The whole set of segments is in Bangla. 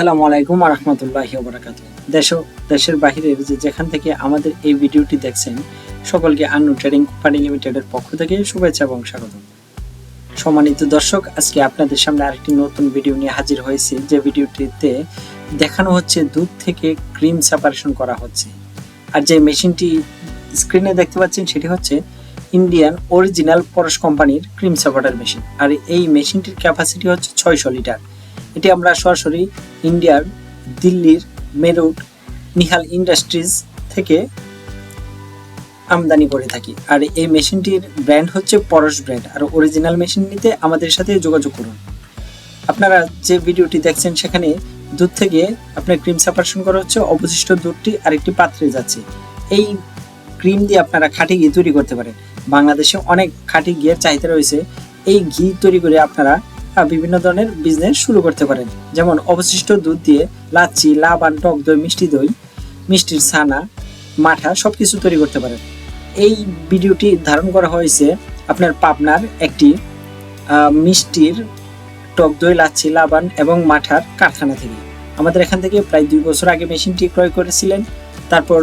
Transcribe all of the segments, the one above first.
আসসালামু আলাইকুম রহমতুল্লাহি ওবরাকাত দেশ দেশের বাহিরের যে যেখান থেকে আমাদের এই ভিডিওটি দেখছেন, সকলকে আন্নু ট্রেডিং কোম্পানি লিমিটেডের পক্ষ থেকে শুভেচ্ছা এবং স্বাগত। সম্মানিত দর্শক, আজকে আপনাদের সামনে আরেকটি নতুন ভিডিও নিয়ে হাজির হয়েছি, যে ভিডিওটিতে দেখানো হচ্ছে দুধ থেকে ক্রিম সেপারেশন করা হচ্ছে। আর যে মেশিনটি স্ক্রিনে দেখতে পাচ্ছেন, সেটি হচ্ছে ইন্ডিয়ান অরিজিনাল পরশ কোম্পানির ক্রিম সেপারেটার মেশিন। আর এই মেশিনটির ক্যাপাসিটি হচ্ছে ছয়শো লিটার। এটি আমরা সরাসরি ইন্ডিয়ার দিল্লির মেরুট নিহাল ইন্ডাস্ট্রিজ থেকে আমদানি করে থাকি। আর এই মেশিনটির ব্র্যান্ড হচ্ছে পরশ ব্র্যান্ড। আর অরিজিনাল মেশিন নিতে আমাদের সাথে যোগাযোগ করুন। আপনারা যে ভিডিওটি দেখছেন সেখানে দুধ থেকে আপনার ক্রিম সাপারেশন করা হচ্ছে, অবশিষ্ট দুধটি আরেকটি পাত্রে যাচ্ছে। এই ক্রিম দিয়ে আপনারা খাঁটি ঘি তৈরি করতে পারেন। বাংলাদেশে অনেক খাঁটি ঘিয়ের চাহিদা রয়েছে। এই ঘি তৈরি করে আপনারা বিভিন্ন ধরনের বিজনেস শুরু করতে পারেন। যেমন অবশিষ্ট দুধ দিয়ে লাচ্ছি, লাবান, টক দই, মিষ্টি দই, মিষ্টির ছানা, মাঠা সবকিছু তৈরি করতে পারেন। এই ভিডিওটি ধারণ করা হয়েছে আপনার পাবনার একটি মিষ্টির টক দই, লাচ্ছি, লাবান এবং মাঠার কারখানা থেকে। আমাদের এখান থেকে প্রায় দুই বছর আগে মেশিনটি ক্রয় করেছিলেন। তারপর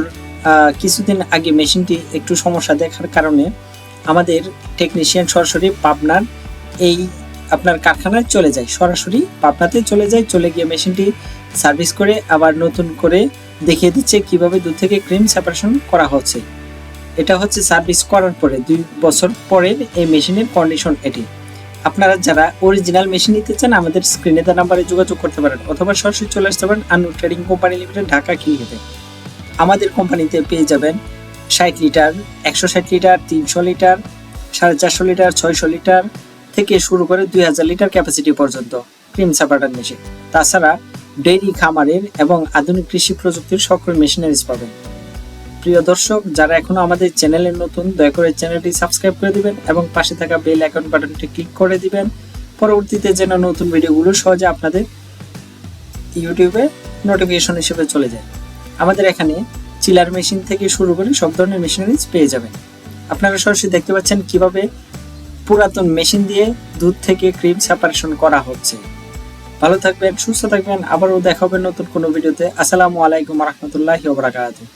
কিছুদিন আগে মেশিনটি একটু সমস্যা দেখার কারণে আমাদের টেকনিশিয়ান সরাসরি পাবনার এই আপনার কারখানায় চলে যায়। সরাসরি পাবনাতে চলে যায়, চলে গিয়ে মেশিনটি সার্ভিস করে আবার নতুন করে দেখিয়ে দিচ্ছে কীভাবে দুধ থেকে ক্রিম সেপারেশন করা হচ্ছে। এটা হচ্ছে সার্ভিস করার পরে দুই বছর পরের এই মেশিনের কন্ডিশন এটি। আপনারা যারা অরিজিনাল মেশিন নিতে চান, আমাদের স্ক্রিনে তার নাম্বারে যোগাযোগ করতে পারেন অথবা সরাসরি চলে আসতে পারেন Anu trading company limited, Dhaka কিলিগেতে আমাদের কোম্পানিতে পেয়ে যাবেন ষাট লিটার, একশো ষাট লিটার, তিনশো লিটার, সাড়ে চারশো লিটার, ছয়শো লিটার থেকে শুরু করে দুই হাজার লিটার ক্যাপাসিটি পর্যন্ত ক্রিম সাপাটার মেশিন তাছাড়া ডেইরি খামারের এবং আধুনিক কৃষি প্রযুক্তির সকল মেশিনারিজ পাবেন। প্রিয় দর্শক, যারা এখনও আমাদের চ্যানেলে নতুন, দয়া করে চ্যানেলটি সাবস্ক্রাইব করে দিবেন এবং পাশে থাকা বেল অ্যাকাউন্ট বাটনটি ক্লিক করে দিবেন। পরবর্তীতে যেন নতুন ভিডিওগুলো সহজে আপনাদের ইউটিউবে নোটিফিকেশন হিসেবে চলে যায়। আমাদের এখানে চিলার মেশিন থেকে শুরু করে সব ধরনের মেশিনারিজ পেয়ে যাবেন। আপনারা সরাসরি দেখতে পাচ্ছেন কীভাবে পুরাতন মেশিন দিয়ে দুধ থেকে ক্রিম সেপারেশন করা হচ্ছে। ভালো থাকবেন, সুস্থ থাকবেন, আবারও দেখা হবে নতুন কোনো ভিডিওতে। আসসালামু আলাইকুম রহমতুল্লাহ ওবরাকাতুহ